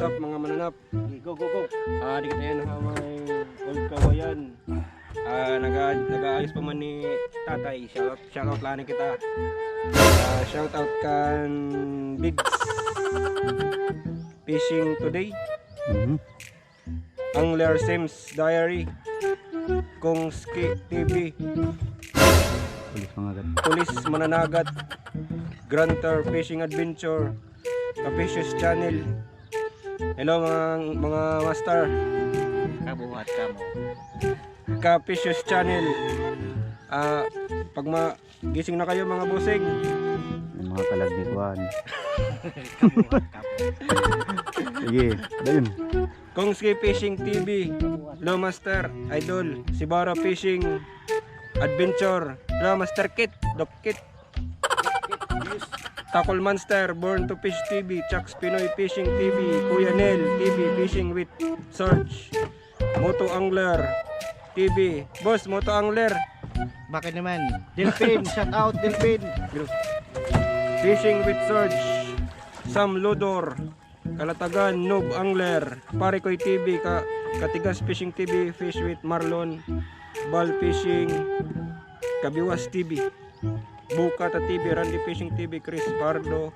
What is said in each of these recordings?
what's up mga mananap? Go, go, go. Ah, di kita yan ha, may old kawayan. Ah, naga nag-aayos pa man ni tatay. Shout out, shout out lang kita. Ah, shout out kan Bigs. Fishing today. Mhm. Angler Sims Diary. Kung Ski TV. Pulis mga agad. Police Mananagat. Granter Fishing Adventure. Capicious Channel. Hello mga mga master. Kabuhat ka mo. Capicious Channel. Ah, pag ma gising na kayo mga. Yung mga kalagdikuan. Sige, ano yun? Kung Ski Fishing TV. Hello Master Idol. Si Bara Fishing Adventure. Hello Master Kit. Doc Kit. Takol Monster, Born to Fish TV, Chucks Pinoy Fishing TV, Kuya Nel TV, Fishing with Search, Moto Angler TV, Boss Moto Angler, Bakit naman? Delphin, shout out Delphin. Fishing with Search, Sam Lodor, Kalatagan Noob Angler, Parikoy TV, Ka Katigas Fishing TV, Fish with Marlon, Ball Fishing, Kabiwas TV, Bukata TV, Randy Fishing TV, Chris Pardo,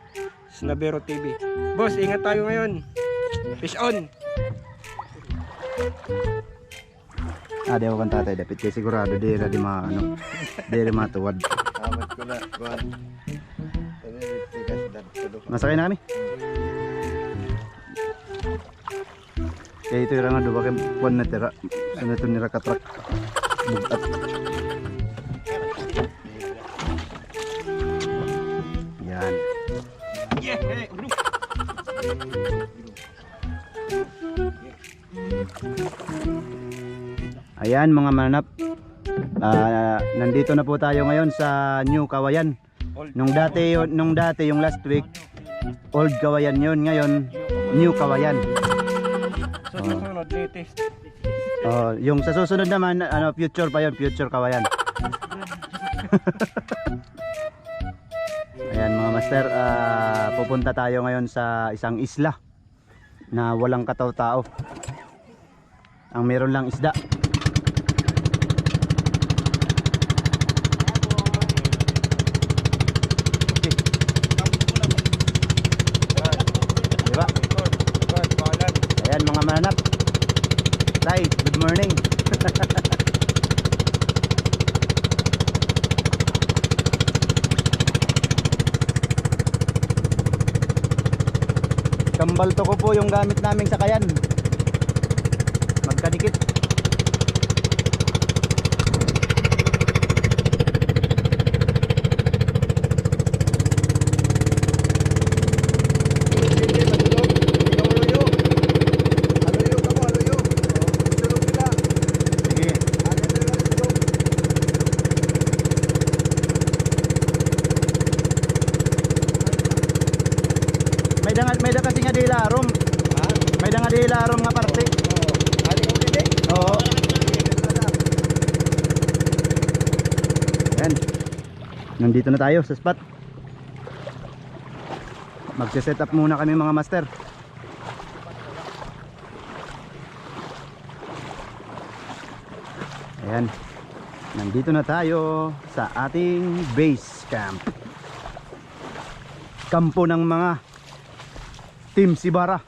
Snabero TV. Boss, ingat tayo ngayon. Fish on! Ah, di ako kan tatay. Dapat kay sigurado di ra di ma ano. Di ra matuwad. Amat ko na, tulog. Masakay na kami. Kaya ito yung nga duwa kay kuwan na tira. Sunod ito nira katrak. Bugat. Ayan mga mananap. Ah, nandito na po tayo ngayon sa New Kawayan. Nung dati nung dati yung last week, old Kawayan yun. Ngayon, New Kawayan. Sa susunod, latest. Oh, yung sa susunod naman, ano, future pa yun, future Kawayan. Ayan mga master, ah, pupunta tayo ngayon sa isang isla na walang kataw-tao. Ang meron lang isda. Diba? Ayan mga mananap. Tay, good morning. Kambal to ko po yung gamit naming sakayan. Magkadikit. Sige. May dangat may dangat nga dila arom. May dangat dila arom nga parte. Oo. Yan. Nandito na tayo sa spot. Magse-set up muna kami mga master. Ayan. Nandito na tayo sa ating base camp. Kampo ng mga Team Sibara.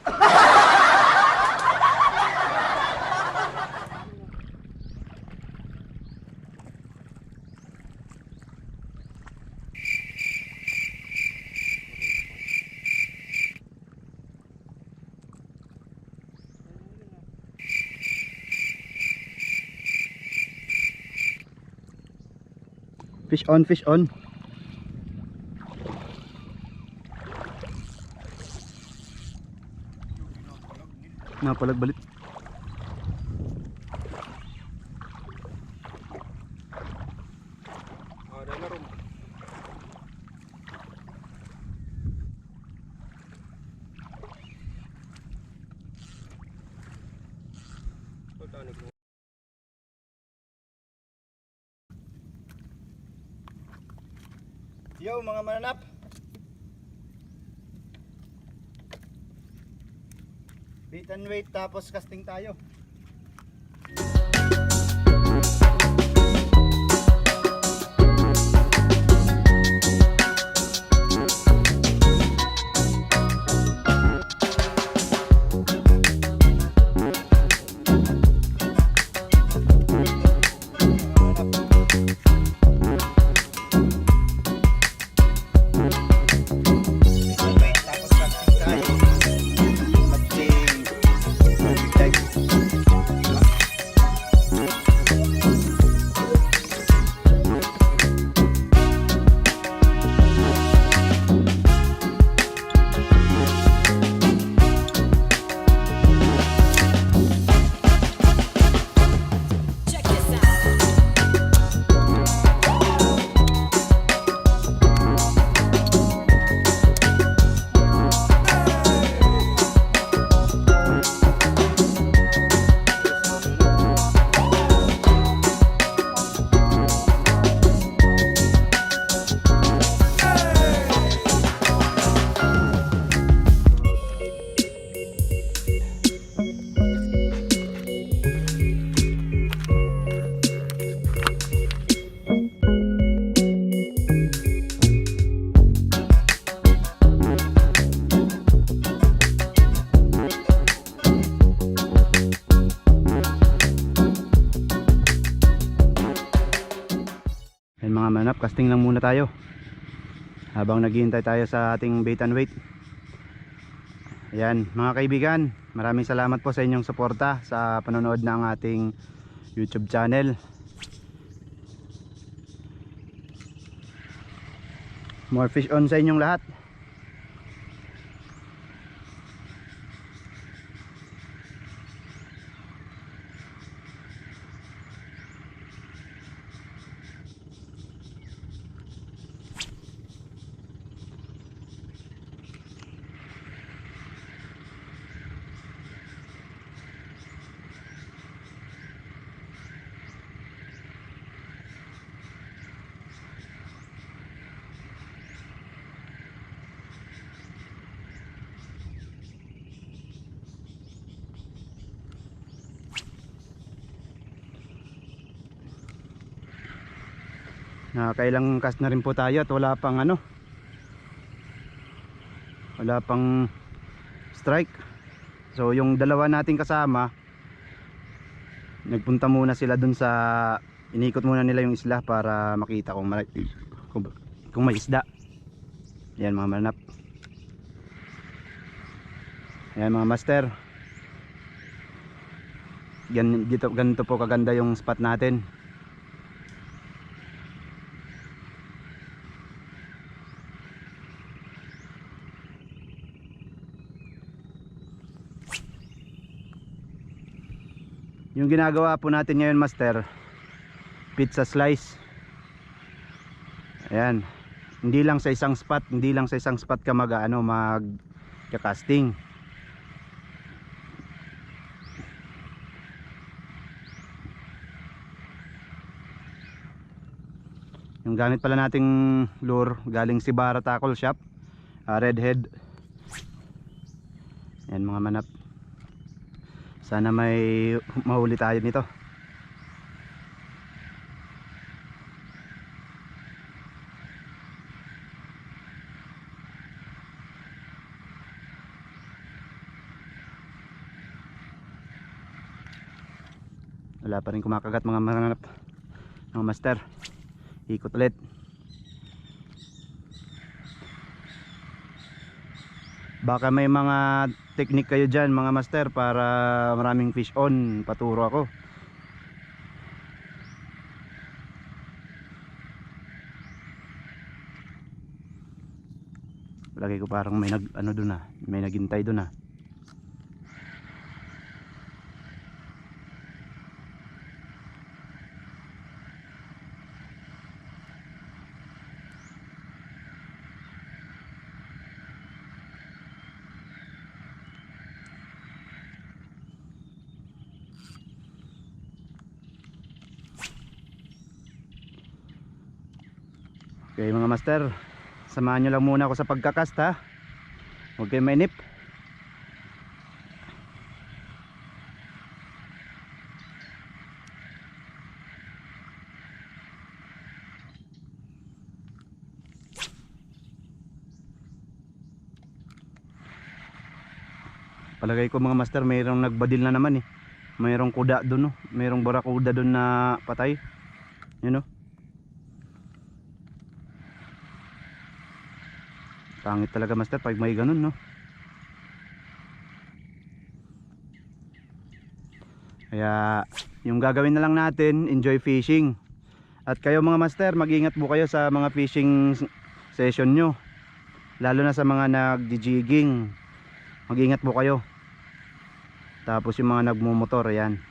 Fish on, fish on. Titanic mo. Yo mga mananap. And wait tapos casting tayo. Manap, casting lang muna tayo. Habang naghihintay tayo sa ating bait and wait. Ayan, mga kaibigan, maraming salamat po sa inyong suporta sa panonood ng ating YouTube channel. More fish on sa inyong lahat. Nakakailang cast na rin po tayo at wala pang ano. Wala pang strike. So yung dalawa nating kasama nagpunta muna sila dun sa inikot muna nila yung isla para makita kung may, kung, kung may isda. Yan mga manap. Yan mga master. Gan, dito, ganito po kaganda yung spot natin. Yung ginagawa po natin ngayon master Pizza slice. Ayan. Hindi lang sa isang spot Hindi lang sa isang spot ka mag ano, mag casting Yung gamit pala nating lure Galing si Bara Tackle Shop ah, Redhead. Yan mga manap sana may mahuli tayo nito. Wala pa rin kumakagat mga mananap. Mga master. Ikot ulit. Baka may mga technique kayo dyan mga master para maraming fish on. Paturo ako. Lagay ko parang may nag ano dun ah may naghintay dun ah caster samahan nyo lang muna ako sa pagkakast ha huwag kayo mainip. Palagay ko mga master mayroong nagbadil na naman eh. Mayroong kuda doon no? Mayroong barakuda doon na patay. Yun no know? Pangit talaga master pag may ganun, no? Kaya yung gagawin na lang natin, enjoy fishing. At kayo mga master, mag-ingat po kayo sa mga fishing session nyo. Lalo na sa mga nagdi-jigging. Mag-ingat po kayo. Tapos yung mga nagmumotor, ayan.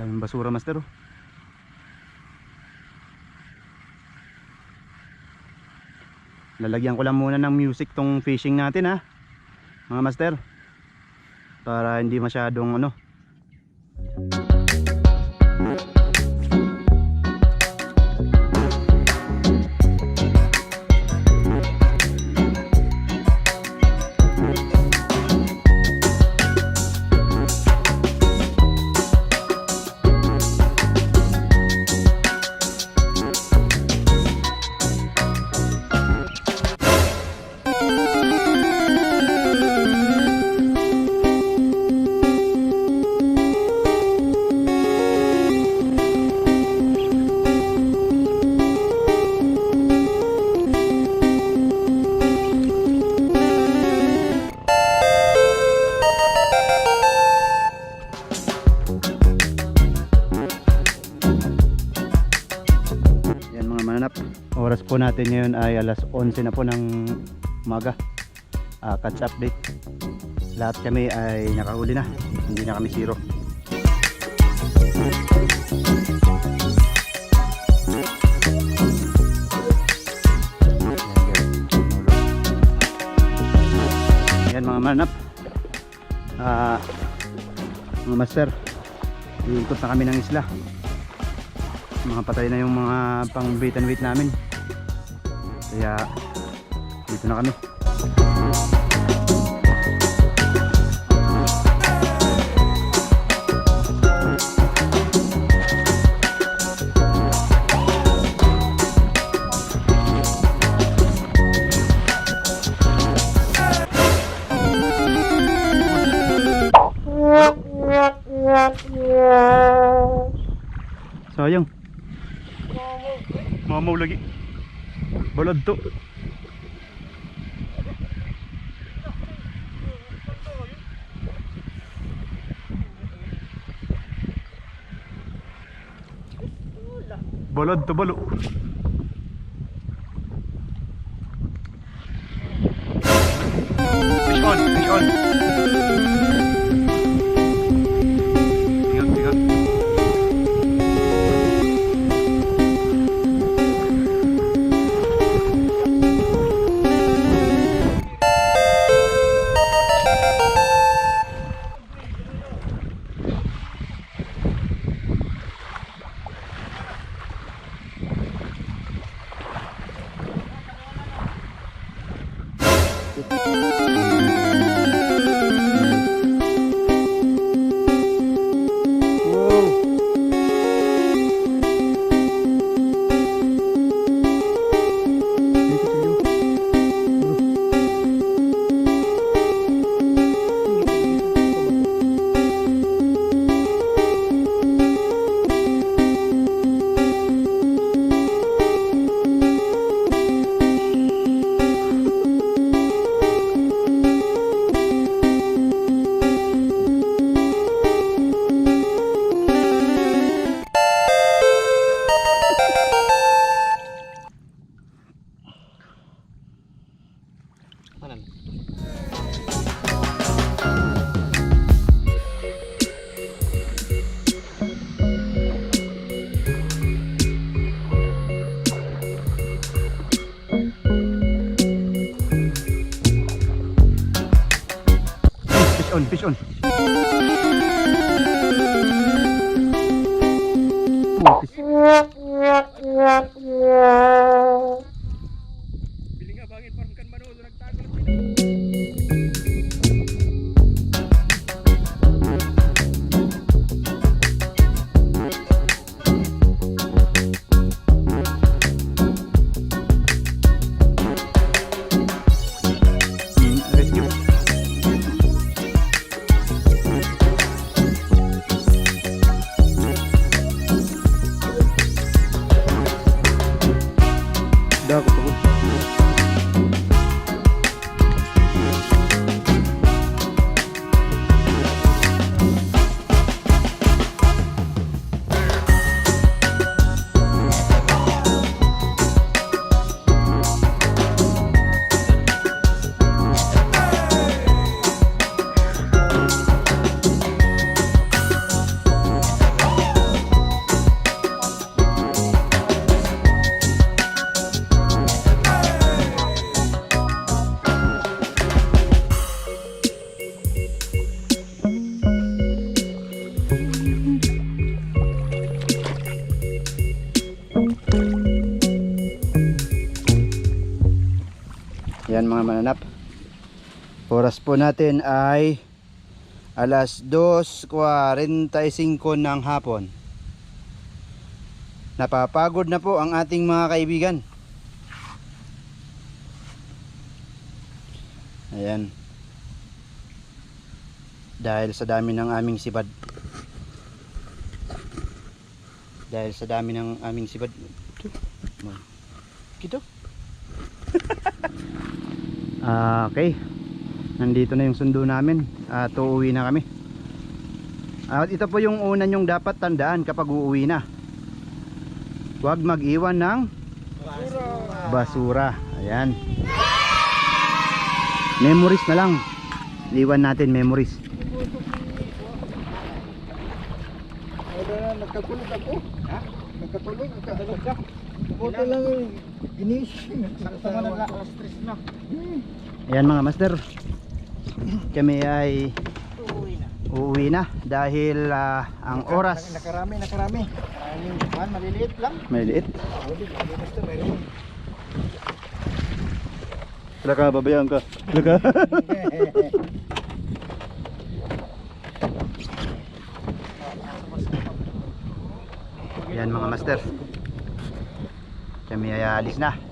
Daming basura master oh. Lalagyan ko lang muna ng music tong fishing natin ha. Mga master. Para hindi masyadong ano. Oras po natin ngayon ay alas 11 na po ng umaga. Ah, catch update. Lahat kami ay nakahuli na. Hindi na kami zero. Yan mga mananap. Ah, mga master. Iikot na kami ng isla mga patay na yung mga pang bait and wait namin. Kaya dito na kami balad to balad to balo. Fish on fish on Yan mga mananap. Oras po natin ay alas 2.45 ng hapon. Napapagod na po ang ating mga kaibigan. Ayan. Dahil sa dami ng aming sibad. Dahil sa dami ng aming sibad. Ito. Kito. Ah, okay. Nandito na yung sundo namin. At uuwi na kami. At ito po yung una nyong dapat tandaan kapag uuwi na. Huwag mag-iwan ng basura. Ayan. Memories na lang. Iwan natin memories. Na, nagkatulog ako. Ha? Nagkatulog, nagkatulog ka. Buti lang yung ginising. Sakto na lang, alas tres na. Ayan mga master. Kami ay uuwi na dahil ah, ang oras Nakarami, nakarami. Ang kuhan, maliliit lang. may liit. Huli, malinis to, mayroon. Wala ka, babayan ka. Wala ka. Yan mga master. Kami ay alis na.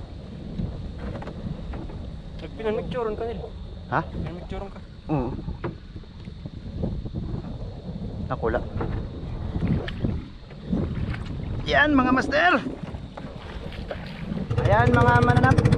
Nagpinamicturon ka nil. Ha? Pinamicturon ka. Oo. Nakula. Yan mga master. Ayan mga mananap.